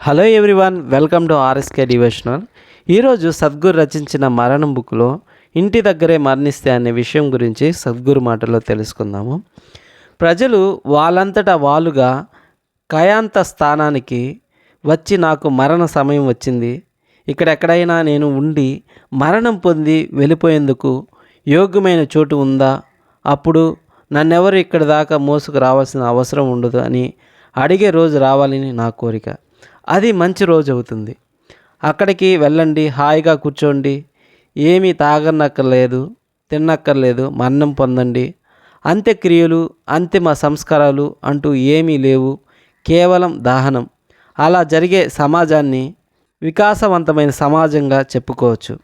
Hello everyone welcome to RSK devotional. ఈరోజు సద్గురు రచించిన మరణం బుక్లో ఇంటి దగ్గరే మరణిస్తే అనే విషయం గురించి సద్గురు మాటలో తెలుసుకుందాము. ప్రజలు వాళ్ళంతటా వాళ్ళుగా కయాంత స్థానానికి వచ్చి నాకు మరణ సమయం వచ్చింది. ఇక్కడెక్కడైనా నేను ఉండి మరణం పొంది వెళ్ళిపోయేందుకు యోగ్యమైన చోటు ఉందా? అప్పుడు నన్నెవరు ఇక్కడి దాకా మోసుకు రావాల్సిన అవసరం ఉండదు అని అడిగే రోజు రావాలని నా కోరిక. అది మంచి రోజు అవుతుంది. అక్కడికి వెళ్ళండి హాయిగా కూర్చోండి. ఏమీ తాగనక్కర్లేదు తిన్నక్కర్లేదు మరణం పొందండి. అంత్యక్రియలు అంతిమ సంస్కారాలు అంటూ ఏమీ లేవు కేవలం దహనం. అలా జరిగే సమాజాన్ని వికాసవంతమైన సమాజంగా చెప్పుకోవచ్చు.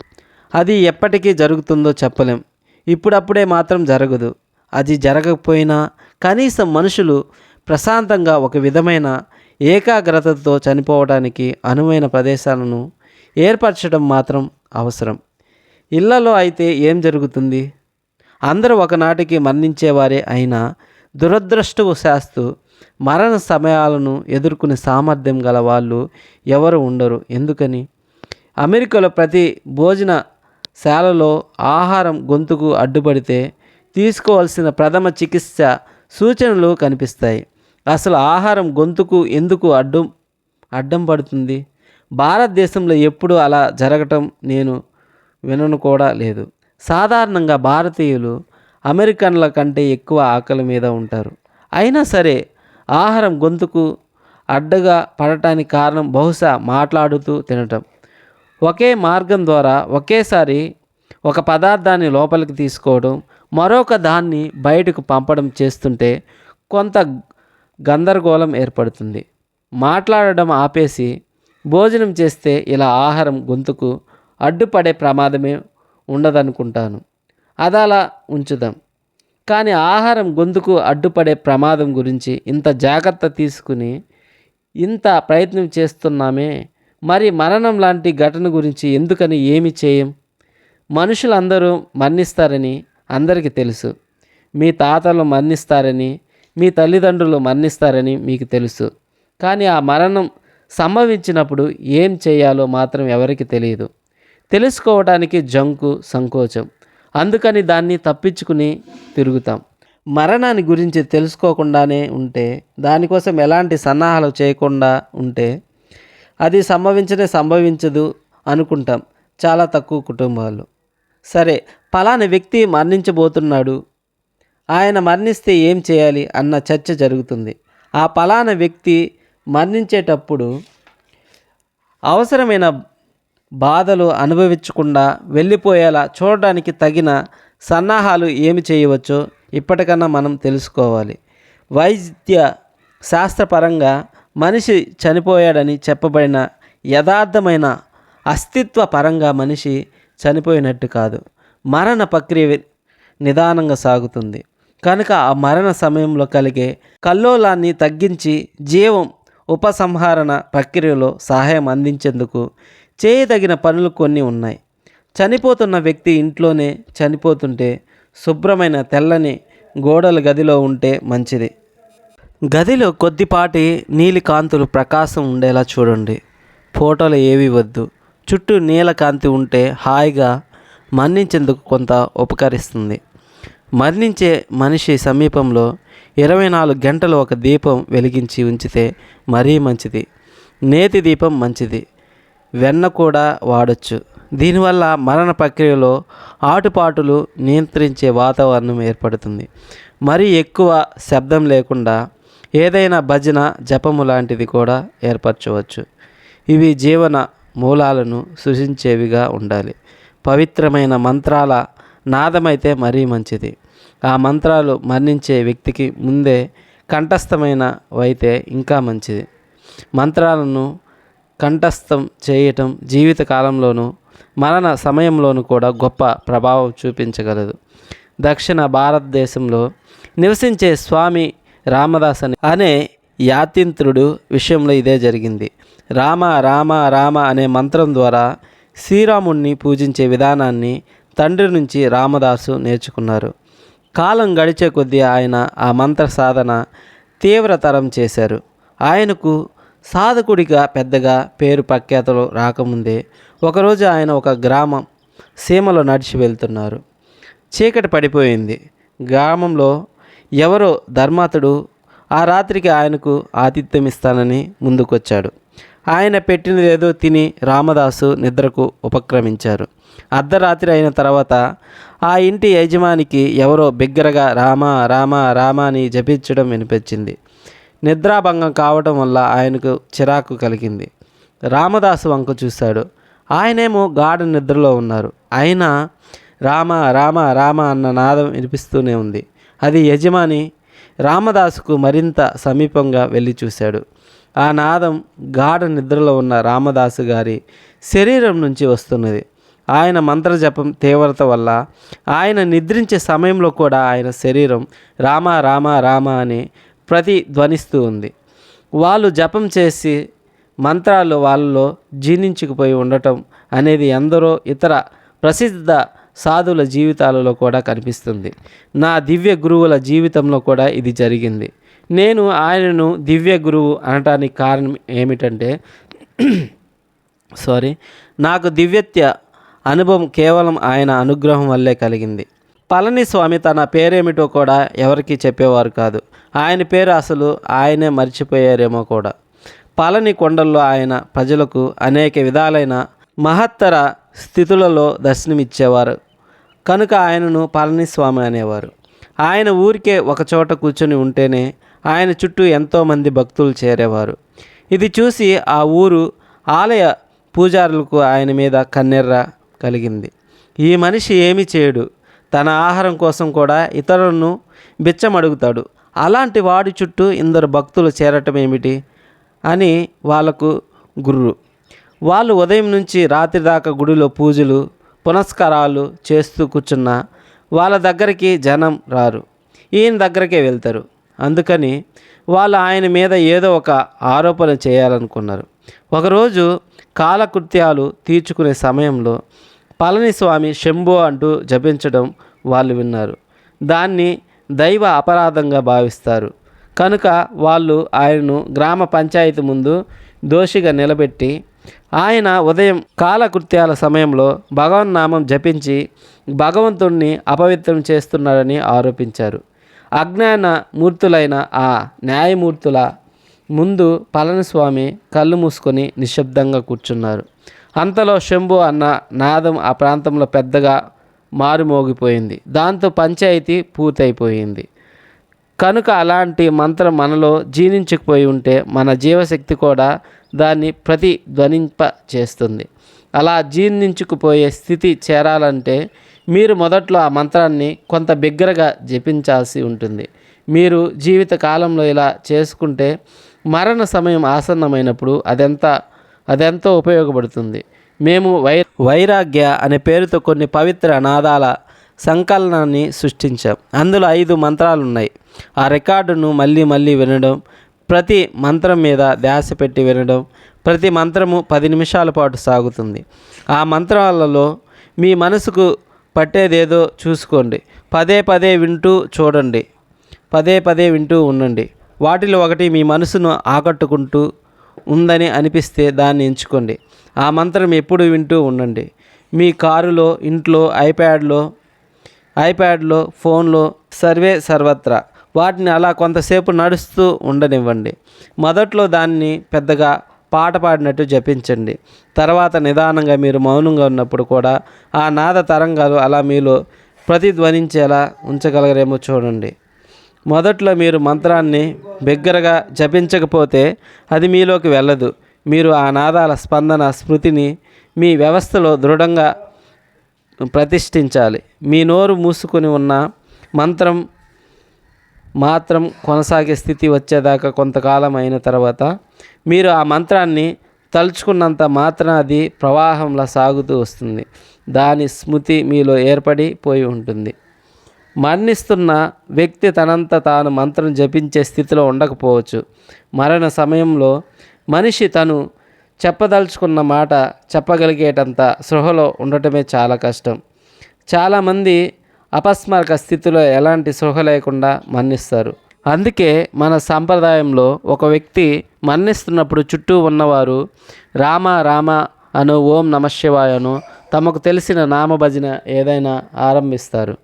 అది ఎప్పటికీ జరుగుతుందో చెప్పలేం. ఇప్పుడప్పుడే మాత్రం జరగదు. అది జరగకపోయినా కనీసం మనుషులు ప్రశాంతంగా ఒక విధమైన ఏకాగ్రతతో చనిపోవడానికి అనువైన ప్రదేశాలను ఏర్పరచడం మాత్రం అవసరం. ఇళ్ళలో అయితే ఏం జరుగుతుంది? అందరూ ఒకనాటికి మరణించేవారే అయినా దురదృష్టవశాస్తు మరణ సమయాలను ఎదుర్కొనే సామర్థ్యం గల వాళ్ళు ఎవరు ఉండరు. ఎందుకని? అమెరికాలో ప్రతి భోజన శాలలో ఆహారం గొంతుకు అడ్డుపడితే తీసుకోవాల్సిన ప్రథమ చికిత్స సూచనలు కనిపిస్తాయి. అసలు ఆహారం గొంతుకు ఎందుకు అడ్డం అడ్డం పడుతుంది? భారతదేశంలో ఎప్పుడు అలా జరగటం నేను వినను కూడా లేదు. సాధారణంగా భారతీయులు అమెరికన్ల కంటే ఎక్కువ ఆకలి మీద ఉంటారు. అయినా సరే ఆహారం గొంతుకు అడ్డగా పడటానికి కారణం బహుశా మాట్లాడుతూ తినటం. ఒకే మార్గం ద్వారా ఒకేసారి ఒక పదార్థాన్ని లోపలికి తీసుకోవడం మరొక దాన్ని బయటకు పంపడం చేస్తుంటే కొంత గందరగోళం ఏర్పడుతుంది. మాట్లాడడం ఆపేసి భోజనం చేస్తే ఇలా ఆహారం గొంతుకు అడ్డుపడే ప్రమాదమే ఉండదనుకుంటాను. అదలా ఉంచుదాం. కానీ ఆహారం గొంతుకు అడ్డుపడే ప్రమాదం గురించి ఇంత జాగ్రత్త తీసుకుని ఇంత ప్రయత్నం చేస్తున్నామే. మరి మరణం లాంటి ఘటన గురించి ఎందుకని ఏమి చేయం? మనుషులందరూ మరణిస్తారని అందరికీ తెలుసు. మీ తాతలు మరణిస్తారని మీ తల్లిదండ్రులు మరణిస్తారని మీకు తెలుసు. కానీ ఆ మరణం సంభవించినప్పుడు ఏం చేయాలో మాత్రం ఎవరికి తెలియదు. తెలుసుకోవడానికి జంకు సంకోచం. అందుకని దాన్ని తప్పించుకుని తిరుగుతాం. మరణాన్ని గురించి తెలుసుకోకుండానే ఉంటే దానికోసం ఎలాంటి సన్నాహాలు చేయకుండా ఉంటే అది సంభవించనే సంభవించదు అనుకుంటాం చాలా తక్కువ కుటుంబాలు. సరే పలాని వ్యక్తి మరణించబోతున్నాడు ఆయన మరణిస్తే ఏం చేయాలి అన్న చర్చ జరుగుతుంది. ఆ పలానా వ్యక్తి మరణించేటప్పుడు అవసరమైన బాధలు అనుభవించకుండా వెళ్ళిపోయేలా చూడడానికి తగిన సన్నాహాలు ఏమి చేయవచ్చో ఇప్పటికన్నా మనం తెలుసుకోవాలి. వైద్య శాస్త్రపరంగా మనిషి చనిపోయాడని చెప్పబడిన యథార్థమైన అస్తిత్వ పరంగా మనిషి చనిపోయినట్టు కాదు. మరణ ప్రక్రియ నిదానంగా సాగుతుంది. కనుక ఆ మరణ సమయంలో కలిగే కల్లోలాన్ని తగ్గించి జీవం ఉపసంహరణ ప్రక్రియలో సహాయం అందించేందుకు చేయదగిన పనులు కొన్ని ఉన్నాయి. చనిపోతున్న వ్యక్తి ఇంట్లోనే చనిపోతుంటే శుభ్రమైన తెల్లని గోడల గదిలో ఉంటే మంచిది. గదిలో కొద్దిపాటి నీలి కాంతులు ప్రకాశం ఉండేలా చూడండి. ఫోటోలు ఏవి వద్దు. చుట్టూ నీలకాంతి ఉంటే హాయిగా మన్నించేందుకు కొంత ఉపకరిస్తుంది. మరణించే మనిషి సమీపంలో ఇరవై నాలుగు గంటలు ఒక దీపం వెలిగించి ఉంచితే మరీ మంచిది. నేతి దీపం మంచిది. వెన్న కూడా వాడచ్చు. దీనివల్ల మరణ ప్రక్రియలో ఆటుపాటులు నియంత్రించే వాతావరణం ఏర్పడుతుంది. మరీ ఎక్కువ శబ్దం లేకుండా ఏదైనా భజన జపము లాంటిది కూడా ఏర్పరచవచ్చు. ఇవి జీవన మూలాలను సృజించేవిగా ఉండాలి. పవిత్రమైన మంత్రాల నాదమైతే మరీ మంచిది. ఆ మంత్రాలు మరణించే వ్యక్తికి ముందే కంఠస్థమైనవైతే ఇంకా మంచిది. మంత్రాలను కంఠస్థం చేయటం జీవిత కాలంలోనూ మరణ సమయంలోనూ కూడా గొప్ప ప్రభావం చూపించగలదు. దక్షిణ భారతదేశంలో నివసించే స్వామి రామదాస్ అని అనే యాతింత్రుడు విషయంలో ఇదే జరిగింది. రామ రామ రామ అనే మంత్రం ద్వారా శ్రీరాముణ్ణి పూజించే విధానాన్ని తండ్రి నుంచి రామదాసు నేర్చుకున్నారు. కాలం గడిచే కొద్దీ ఆయన ఆ మంత్ర సాధన తీవ్రతరం చేశారు. ఆయనకు సాధకుడిగా పెద్దగా పేరు ప్రఖ్యాతలు రాకముందే ఒకరోజు ఆయన ఒక గ్రామం సీమలో నడిచి వెళ్తున్నారు. చీకటి పడిపోయింది. గ్రామంలో ఎవరో ధర్మాతుడు ఆ రాత్రికి ఆయనకు ఆతిథ్యం ఇస్తానని ముందుకొచ్చాడు. ఆయన పెట్టినదేదో తిని రామదాసు నిద్రకు ఉపక్రమించారు. అర్ధరాత్రి అయిన తర్వాత ఆ ఇంటి యజమానికి ఎవరో బిగ్గరగా రామ రామ రామ అని జపించడం వినిపించింది. నిద్రాభంగం కావటం వల్ల ఆయనకు చిరాకు కలిగింది. రామదాసు వంక చూశాడు. ఆయనేమో గాఢ నిద్రలో ఉన్నారు. అయినా రామ రామ రామ అన్న నాదం వినిపిస్తూనే ఉంది. అది యజమాని రామదాసుకు మరింత సమీపంగా వెళ్ళి చూశాడు. ఆ నాదం గాఢ నిద్రలో ఉన్న రామదాసు గారి శరీరం నుంచి వస్తున్నది. ఆయన మంత్రజపం తీవ్రత వల్ల ఆయన నిద్రించే సమయంలో కూడా ఆయన శరీరం రామ రామ రామ అని ప్రతిధ్వనిస్తూ ఉంది. వాళ్ళు జపం చేసి మంత్రాలు వాళ్ళలో జీర్ణించుకుపోయి ఉండటం అనేది ఎందరో ఇతర ప్రసిద్ధ సాధువుల జీవితాలలో కూడా కనిపిస్తుంది. నా దివ్య గురువుల జీవితంలో కూడా ఇది జరిగింది. నేను ఆయనను దివ్య గురువు అనటానికి కారణం ఏమిటంటే సారీ నాకు దివ్యత్య అనుభవం కేవలం ఆయన అనుగ్రహం వల్లే కలిగింది. పళనిస్వామి తన పేరేమిటో కూడా ఎవరికీ చెప్పేవారు కాదు. ఆయన పేరు అసలు ఆయనే మర్చిపోయారేమో కూడా. పళని కొండల్లో ఆయన ప్రజలకు అనేక విధాలైన మహత్తర స్థితులలో దర్శనమిచ్చేవారు. కనుక ఆయనను పళనిస్వామి అనేవారు. ఆయన ఊరికే ఒకచోట కూర్చొని ఉంటేనే ఆయన చుట్టూ ఎంతోమంది భక్తులు చేరేవారు. ఇది చూసి ఆ ఊరు ఆలయ పూజారులకు ఆయన మీద కన్నెర్ర కలిగింది. ఈ మనిషి ఏమి చేయడు. తన ఆహారం కోసం కూడా ఇతరులను బిచ్చమడుగుతాడు. అలాంటి వాడి చుట్టూ ఇందరు భక్తులు చేరటం ఏమిటి? అని వాళ్ళకు గుర్రు. వాళ్ళు ఉదయం నుంచి రాత్రి దాకా గుడిలో పూజలు పునస్కారాలు చేస్తూ కూర్చున్న వాళ్ళ దగ్గరికి జనం రారు. ఈయన దగ్గరకే వెళ్తారు. అందుకని వాళ్ళు ఆయన మీద ఏదో ఒక ఆరోపణ చేయాలనుకున్నారు. ఒకరోజు కాలకృత్యాలు తీర్చుకునే సమయంలో పళనిస్వామి శంభో అంటూ జపించడం వాళ్ళు విన్నారు. దాన్ని దైవ అపరాధంగా భావిస్తారు. కనుక వాళ్ళు ఆయనను గ్రామ పంచాయతీ ముందు దోషిగా నిలబెట్టి ఆయన ఉదయం కాలకృత్యాల సమయంలో భగవన్నామం జపించి భగవంతుణ్ణి అపవిత్రం చేస్తున్నారని ఆరోపించారు. అజ్ఞాన మూర్తులైన ఆ న్యాయమూర్తుల ముందు పళనిస్వామి కళ్ళు మూసుకొని నిశ్శబ్దంగా కూర్చున్నారు. అంతలో శంభు అన్న నాదం ఆ ప్రాంతంలో పెద్దగా మారుమోగిపోయింది. దాంతో పంచాయతీ పూర్తయిపోయింది. కనుక అలాంటి మంత్రం మనలో జీర్ణించకపోయి ఉంటే మన జీవశక్తి కూడా దాన్ని ప్రతిధ్వనింప చేస్తుంది అలా జీర్ణించుకుపోయే స్థితి చేరాలంటే మీరు మొదట్లో ఆ మంత్రాన్ని కొంత బిగ్గరగా జపించాల్సి ఉంటుంది. మీరు జీవిత కాలంలో ఇలా చేసుకుంటే మరణ సమయం ఆసన్నమైనప్పుడు అదెంత అదెంతో ఉపయోగపడుతుంది. మేము వై వైరాగ్య అనే పేరుతో కొన్ని పవిత్ర నాదాల సంకలనాన్ని సృష్టించాం. అందులో ఐదు మంత్రాలు ఉన్నాయి ఆ రికార్డును మళ్ళీ మళ్ళీ వినడం ప్రతి మంత్రం మీద ధ్యాస పెట్టి వినడం ప్రతి మంత్రము పది నిమిషాల పాటు సాగుతుంది. ఆ మంత్రాలలో మీ మనసుకు పట్టేదేదో చూసుకోండి. పదే పదే వింటూ చూడండి. పదే పదే వింటూ ఉండండి. వాటిలో ఒకటి మీ మనసును ఆకట్టుకుంటూ ఉందని అనిపిస్తే దాన్ని ఎంచుకోండి. ఆ మంత్రం ఎప్పుడు వింటూ ఉండండి. మీ కారులో ఇంట్లో ఐప్యాడ్లో ఐప్యాడ్లో ఫోన్లో సర్వే సర్వత్రా వాటిని అలా కొంతసేపు నడుస్తూ ఉండనివ్వండి. మొదట్లో దాన్ని పెద్దగా పాట పాడినట్టు జపించండి. తర్వాత నిదానంగా మీరు మౌనంగా ఉన్నప్పుడు కూడా ఆ నాద తరంగాలు అలా మీలో ప్రతిధ్వనించేలా ఉంచగలరేమో చూడండి. మొదట్లో మీరు మంత్రాన్ని బిగ్గరగా జపించకపోతే అది మీలోకి వెళ్ళదు. మీరు ఆ నాదాల స్పందన స్మృతిని మీ వ్యవస్థలో దృఢంగా ప్రతిష్ఠించాలి. మీ నోరు మూసుకొని ఉన్న మంత్రం మాత్రం కొనసాగే స్థితి వచ్చేదాకా కొంతకాలం అయిన తర్వాత మీరు ఆ మంత్రాన్ని తలుచుకున్నంత మాత్రం అది ప్రవాహంలా సాగుతూ వస్తుంది. దాని స్మృతి మీలో ఏర్పడిపోయి ఉంటుంది. మరణిస్తున్న వ్యక్తి తనంత తాను మంత్రం జపించే స్థితిలో ఉండకపోవచ్చు. మరణ సమయంలో మనిషి తను చెప్పదలుచుకున్న మాట చెప్పగలిగేటంత సృహలో ఉండటమే చాలా కష్టం. చాలామంది అపస్మారక స్థితిలో ఎలాంటి సృహ లేకుండా మరణిస్తారు. అందుకే మన సాంప్రదాయంలో ఒక వ్యక్తి మరణిస్తున్నప్పుడు చుట్టూ ఉన్నవారు రామ రామ అను ఓం నమశివాయను తమకు తెలిసిన నామభజన ఏదైనా ఆరంభిస్తారు.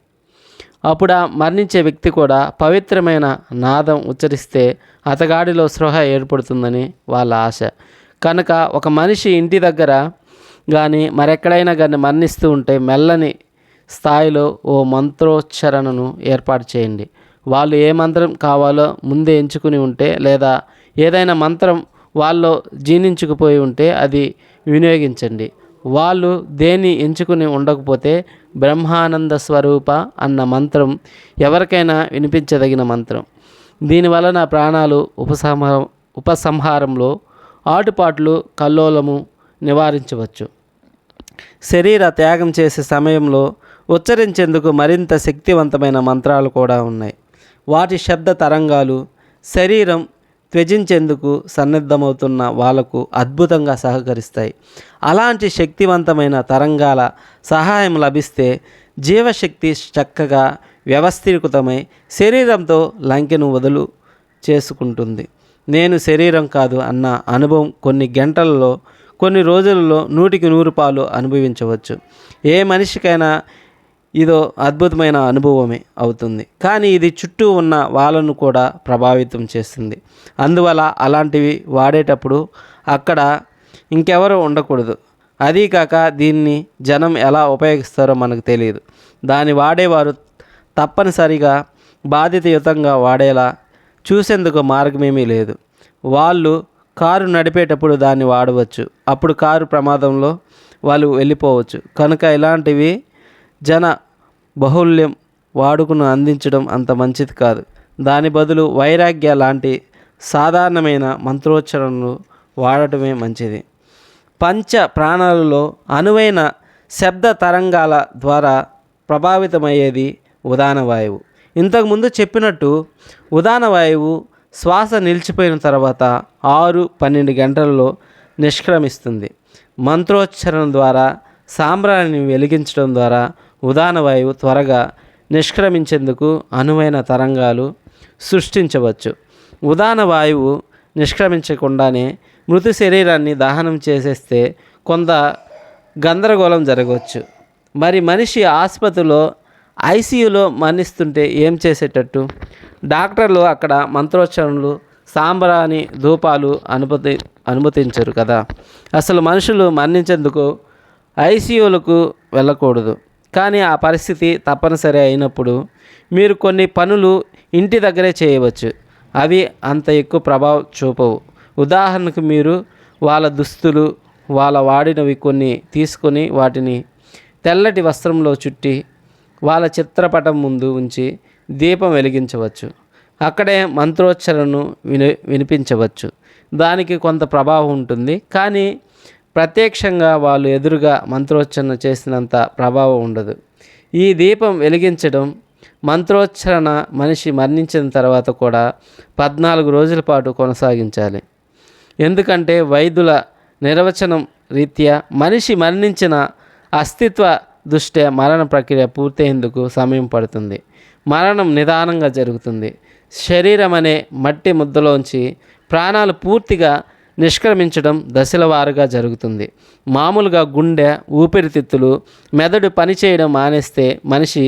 అప్పుడు ఆ మరణించే వ్యక్తి కూడా పవిత్రమైన నాదం ఉచ్చరిస్తే అతగాడిలో స్పృహ ఏర్పడుతుందని వాళ్ళ ఆశ. కనుక ఒక మనిషి ఇంటి దగ్గర కానీ మరెక్కడైనా కానీ మరణిస్తూ ఉంటే మెల్లని స్థాయిలో ఓ మంత్రోచ్చరణను ఏర్పాటు చేయండి. వాళ్ళు ఏ మంత్రం కావాలో ముందే ఎంచుకుని ఉంటే లేదా ఏదైనా మంత్రం వాళ్ళు జీర్ణించుకుపోయి ఉంటే అది వినియోగించండి. వాళ్ళు దేన్ని ఎంచుకుని ఉండకపోతే బ్రహ్మానంద స్వరూప అన్న మంత్రం ఎవరికైనా వినిపించదగిన మంత్రం. దీని వలన ప్రాణాలు ఉపసంహారం ఉపసంహారంలో ఆటుపాట్లు కల్లోలము నివారించవచ్చు. శరీర త్యాగం చేసే సమయంలో ఉచ్చరించేందుకు మరింత శక్తివంతమైన మంత్రాలు కూడా ఉన్నాయి. వాటి శబ్ద తరంగాలు శరీరం త్యజించేందుకు సన్నద్ధమవుతున్న వాళ్ళకు అద్భుతంగా సహకరిస్తాయి. అలాంటి శక్తివంతమైన తరంగాల సహాయం లభిస్తే జీవశక్తి చక్కగా వ్యవస్థీకృతమై శరీరంతో లంకెను వదులు చేసుకుంటుంది. నేను శరీరం కాదు అన్న అనుభవం కొన్ని గంటలలో కొన్ని రోజులలో నూటికి నూరు పాలు అనుభవించవచ్చు. ఏ మనిషికైనా ఇదో అద్భుతమైన అనుభవమే అవుతుంది. కానీ ఇది చుట్టూ ఉన్న వాళ్ళను కూడా ప్రభావితం చేస్తుంది. అందువల్ల అలాంటివి వాడేటప్పుడు అక్కడ ఇంకెవరు ఉండకూడదు. అదీ కాక దీన్ని జనం ఎలా ఉపయోగిస్తారో మనకు తెలియదు. దాన్ని వాడేవారు తప్పనిసరిగా బాధితయుతంగా వాడేలా చూసేందుకు మార్గమేమీ లేదు. వాళ్ళు కారు నడిపేటప్పుడు దాన్ని వాడవచ్చు. అప్పుడు కారు ప్రమాదంలో వాళ్ళు వెళ్ళిపోవచ్చు. కనుక ఇలాంటివి జన బహుళ్యం వాడుకను అందించడం అంత మంచిది కాదు. దాని బదులు వైరాగ్య లాంటి సాధారణమైన మంత్రోచ్చరణలు వాడటమే మంచిది. పంచ ప్రాణాలలో అనువైన శబ్ద తరంగాల ద్వారా ప్రభావితమయ్యేది ఉదాన వాయువు. ఇంతకుముందు చెప్పినట్టు ఉదాన వాయువు శ్వాస నిలిచిపోయిన తర్వాత ఆరు పన్నెండు గంటలలో నిష్క్రమిస్తుంది. మంత్రోచ్చరణ ద్వారా సాంబ్రాన్ని వెలిగించడం ద్వారా ఉదాన వాయువు త్వరగా నిష్క్రమించేందుకు అనువైన తరంగాలు సృష్టించవచ్చు. ఉదాన వాయువు నిష్క్రమించకుండానే మృతి శరీరాన్ని దహనం చేసేస్తే కొంత గందరగోళం జరగవచ్చు. మరి మనిషి ఆసుపత్రిలో ఐసీయూలో మరణిస్తుంటే ఏం చేసేటట్టు? డాక్టర్లు అక్కడ మంత్రోచ్చరణలు సాంబ్రాణి ధూపాలు అనుమతి అనుమతించరు కదా. అసలు మనుషులు మరణించేందుకు ఐసీయూలకు వెళ్ళకూడదు. కానీ ఆ పరిస్థితి తప్పనిసరి అయినప్పుడు మీరు కొన్ని పనులు ఇంటి దగ్గరే చేయవచ్చు. అవి అంత ఎక్కువ ప్రభావం చూపవు. ఉదాహరణకు మీరు వాళ్ళ దుస్తులు వాళ్ళ వాడినవి కొన్ని తీసుకొని వాటిని తెల్లటి వస్త్రంలో చుట్టి వాళ్ళ చిత్రపటం ముందు ఉంచి దీపం వెలిగించవచ్చు. అక్కడే మంత్రోచ్చరణను విని వినిపించవచ్చు. దానికి కొంత ప్రభావం ఉంటుంది. కానీ ప్రత్యక్షంగా వాళ్ళు ఎదురుగా మంత్రోచ్చరణ చేసినంత ప్రభావం ఉండదు. ఈ దీపం వెలిగించడం మంత్రోచ్చరణ మనిషి మరణించిన తర్వాత కూడా పద్నాలుగు రోజుల పాటు కొనసాగించాలి. ఎందుకంటే వైద్యుల నిర్వచనం రీత్యా మనిషి మరణించిన అస్తిత్వ దృష్ట్యా మరణ ప్రక్రియ పూర్తయ్యేందుకు సమయం పడుతుంది. మరణం నిదానంగా జరుగుతుంది. శరీరం అనే మట్టి ముద్దలోంచి ప్రాణాలు పూర్తిగా నిష్క్రమించడం దశల వారుగా జరుగుతుంది. మామూలుగా గుండె ఊపిరితిత్తులు మెదడు పనిచేయడం మానేస్తే మనిషి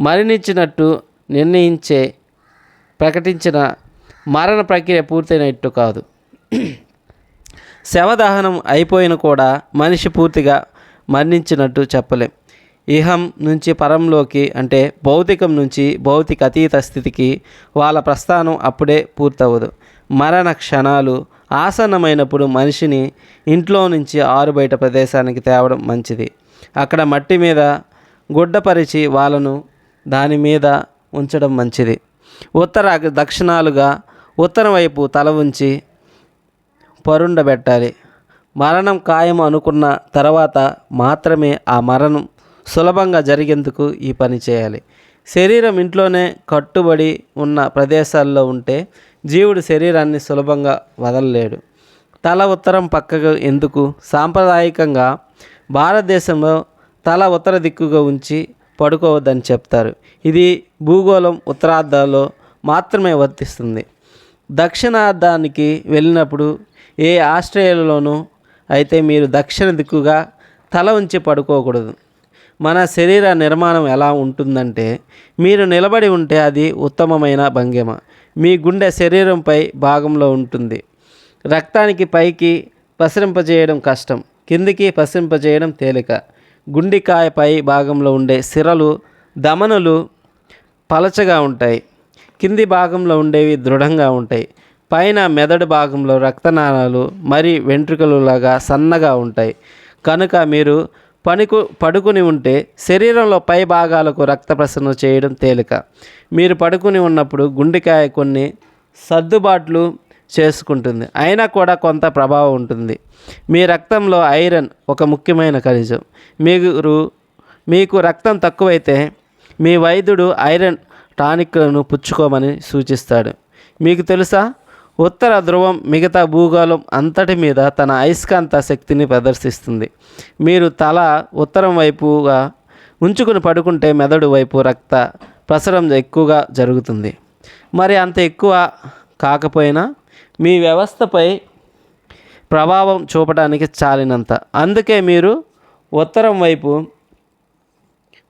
మరణించినట్టు నిర్ణయించే ప్రకటించిన మరణ ప్రక్రియ పూర్తయినట్టు కాదు. శవదహనం అయిపోయిన కూడా మనిషి పూర్తిగా మరణించినట్టు చెప్పలేం. ఇహం నుంచి పరంలోకి అంటే భౌతికం నుంచి భౌతిక అతీత స్థితికి వాళ్ళ ప్రస్థానం అప్పుడే పూర్తవదు మరణ క్షణాలు ఆసన్నమైనప్పుడు మనిషిని ఇంట్లో నుంచి ఆరుబయట ప్రదేశానికి తేవడం మంచిది. అక్కడ మట్టి మీద గుడ్డపరిచి వాళ్ళను దాని మీద ఉంచడం మంచిది. ఉత్తర దక్షిణాలుగా ఉత్తరం వైపు తల ఉంచి పరుండబెట్టాలి. మరణం ఖాయం అనుకున్న తర్వాత మాత్రమే ఆ మరణం సులభంగా జరిగేందుకు ఈ పని చేయాలి. శరీరం ఇంట్లోనే కట్టుబడి ఉన్న ప్రదేశాల్లో ఉంటే జీవుడు శరీరాన్ని సులభంగా వదలలేడు. తల ఉత్తరం పక్కకు ఎందుకు? సాంప్రదాయకంగా భారతదేశంలో తల ఉత్తర దిక్కుగా ఉంచి పడుకోవద్దని చెప్తారు. ఇది భూగోళం ఉత్తరార్ధాలో మాత్రమే వర్తిస్తుంది. దక్షిణార్ధానికి వెళ్ళినప్పుడు ఏ ఆస్ట్రేలియాలోనూ అయితే మీరు దక్షిణ దిక్కుగా తల ఉంచి పడుకోకూడదు. మన శరీర నిర్మాణం ఎలా ఉంటుందంటే మీరు నిలబడి ఉంటే అది ఉత్తమమైన భంగిమ. మీ గుండె శరీరంపై భాగంలో ఉంటుంది. రక్తానికి పైకి పసరింపజేయడం కష్టం. కిందికి పసరింపజేయడం తేలిక. గుండికాయ పై భాగంలో ఉండే సిరలు దమనులు పలచగా ఉంటాయి. కింది భాగంలో ఉండేవి దృఢంగా ఉంటాయి. పైన మెదడు భాగంలో రక్తనాళాలు మరి వెంట్రుకలులాగా సన్నగా ఉంటాయి. కనుక మీరు పనికు పడుకుని ఉంటే శరీరంలో పై భాగాలకు రక్త ప్రసరణ చేయడం తేలిక. మీరు పడుకుని ఉన్నప్పుడు గుండెకాయ కొన్ని సర్దుబాట్లు చేసుకుంటుంది. అయినా కూడా కొంత ప్రభావం ఉంటుంది. మీ రక్తంలో ఐరన్ ఒక ముఖ్యమైన ఖనిజం. మీరు మీకు రక్తం తక్కువైతే మీ వైద్యుడు ఐరన్ టానిక్లను పుచ్చుకోమని సూచిస్తాడు. మీకు తెలుసా? ఉత్తర ధ్రువం మిగతా భూగోళం అంతటి మీద తన అయస్కాంత శక్తిని ప్రదర్శిస్తుంది. మీరు తల ఉత్తరం వైపుగా ఉంచుకుని పడుకుంటే మెదడు వైపు రక్త ప్రసరం ఎక్కువగా జరుగుతుంది. మరి అంత ఎక్కువ కాకపోయినా మీ వ్యవస్థపై ప్రభావం చూపడానికి చాలినంత. అందుకే మీరు ఉత్తరం వైపు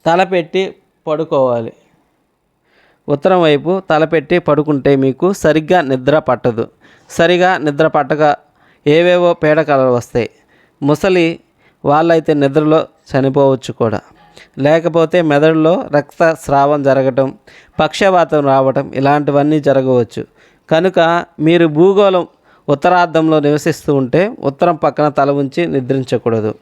తలపెట్టి పడుకోవాలి. ఉత్తరం వైపు తలపెట్టి పడుకుంటే మీకు సరిగ్గా నిద్ర పట్టదు. సరిగా నిద్ర పట్టక ఏవేవో పీడకలలు వస్తాయి. ముసలి వాళ్ళైతే నిద్రలో చనిపోవచ్చు కూడా. లేకపోతే మెదడులో రక్త స్రావం జరగటం పక్షవాతం రావటం ఇలాంటివన్నీ జరగవచ్చు. కనుక మీరు భూగోళం ఉత్తరార్ధంలో నివసిస్తూ ఉంటే ఉత్తరం పక్కన తల ఉంచి నిద్రించకూడదు.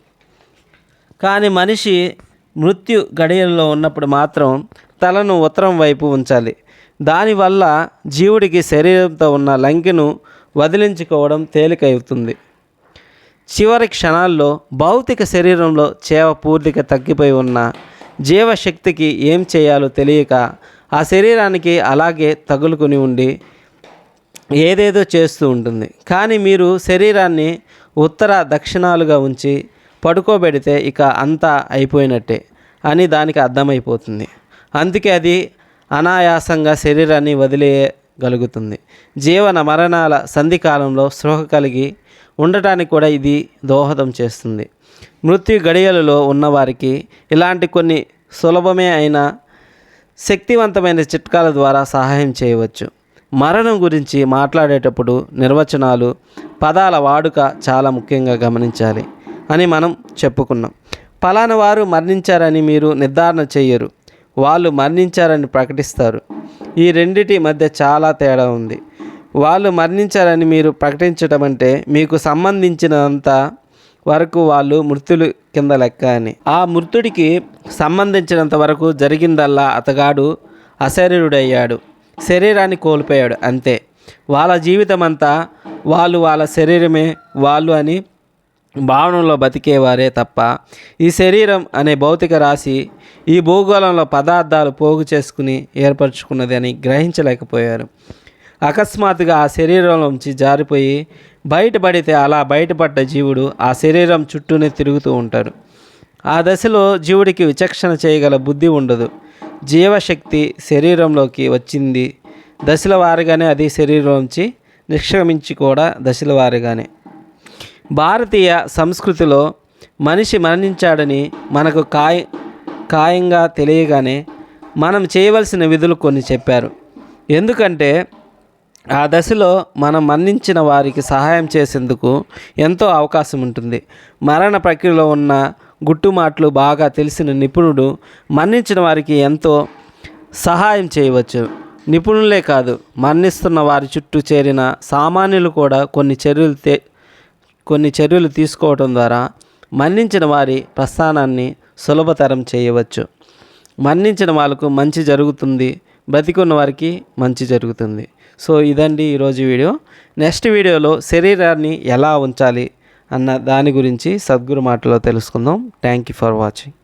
కానీ మనిషి మృత్యు గడియల్లో ఉన్నప్పుడు మాత్రం తలను ఉత్తరం వైపు ఉంచాలి. దానివల్ల జీవుడికి శరీరంతో ఉన్న లంకెను వదిలించుకోవడం తేలికవుతుంది. చివరి క్షణాల్లో భౌతిక శరీరంలో చేవ పూర్తిగా తగ్గిపోయి ఉన్న జీవశక్తికి ఏం చేయాలో తెలియక ఆ శరీరానికి అలాగే తగులుకుని ఉండి ఏదేదో చేస్తూ ఉంటుంది. కానీ మీరు శరీరాన్ని ఉత్తర దక్షిణాలుగా ఉంచి పడుకోబెడితే ఇక అంతా అయిపోయినట్టే అని దానికి అర్థమైపోతుంది. అందుకే అది అనాయాసంగా శరీరాన్ని వదిలేయగలుగుతుంది. జీవన మరణాల సంధికాలంలో స్పృహ కలిగి ఉండటానికి కూడా ఇది దోహదం చేస్తుంది. మృత్యు గడియలలో ఉన్నవారికి ఇలాంటి కొన్ని సులభమే అయిన శక్తివంతమైన చిట్కాల ద్వారా సహాయం చేయవచ్చు. మరణం గురించి మాట్లాడేటప్పుడు నిర్వచనాలు పదాల వాడుక చాలా ముఖ్యంగా గమనించాలి అని మనం చెప్పుకున్నాం. పలానా వారు మరణించారని మీరు నిర్ధారణ చేయరు. వాళ్ళు మరణించారని ప్రకటిస్తారు. ఈ రెండిటి మధ్య చాలా తేడా ఉంది. వాళ్ళు మరణించారని మీరు ప్రకటించడం అంటే మీకు సంబంధించినంత వరకు వాళ్ళు మృతులు కింద లెక్క అని. ఆ మృతుడికి సంబంధించినంత వరకు జరిగిందల్లా అతగాడు అశరీరుడయ్యాడు. శరీరాన్ని కోల్పోయాడు అంతే. వాళ్ళ జీవితం అంతా వాళ్ళు వాళ్ళ శరీరమే వాళ్ళు అని భావనలో బతికేవారే తప్ప ఈ శరీరం అనే భౌతిక రాశి ఈ భూగోళంలో పదార్థాలు పోగు చేసుకుని ఏర్పరచుకున్నది అని గ్రహించలేకపోయారు. అకస్మాత్తుగా ఆ శరీరంలోంచి జారిపోయి బయటపడితే అలా బయటపడ్డ జీవుడు ఆ శరీరం చుట్టూనే తిరుగుతూ ఉంటారు ఆ దశలో జీవుడికి విచక్షణ చేయగల బుద్ధి ఉండదు. జీవశక్తి శరీరంలోకి వచ్చింది. దశల వారిగానే అది శరీరం నుంచి నిష్క్రమించి కూడా దశల వారిగానే. భారతీయ సంస్కృతిలో మనిషి మరణించాడని మనకు ఖాయ ఖాయంగా తెలియగానే మనం చేయవలసిన విధులు కొన్ని చెప్పారు. ఎందుకంటే ఆ దశలో మనం మరణించిన వారికి సహాయం చేసేందుకు ఎంతో అవకాశం ఉంటుంది. మరణ ప్రక్రియలో ఉన్న గుట్టుమాట్లు బాగా తెలిసిన నిపుణుడు మరణించిన వారికి ఎంతో సహాయం చేయవచ్చు. నిపుణులే కాదు మరణిస్తున్న వారి చుట్టూ చేరిన సామాన్యులు కూడా కొన్ని చర్యలు తె కొన్ని చర్యలు తీసుకోవడం ద్వారా మరణించిన వారి ప్రస్థానాన్ని సులభతరం చేయవచ్చు. మరణించిన వాళ్ళకు మంచి జరుగుతుంది బ్రతికున్న వారికి మంచి జరుగుతుంది. సో ఇదండి ఈరోజు వీడియో. నెక్స్ట్ వీడియోలో శరీరాన్ని ఎలా ఉంచాలి అన్న దాని గురించి సద్గురు మాటలో తెలుసుకుందాం. Thank you for watching.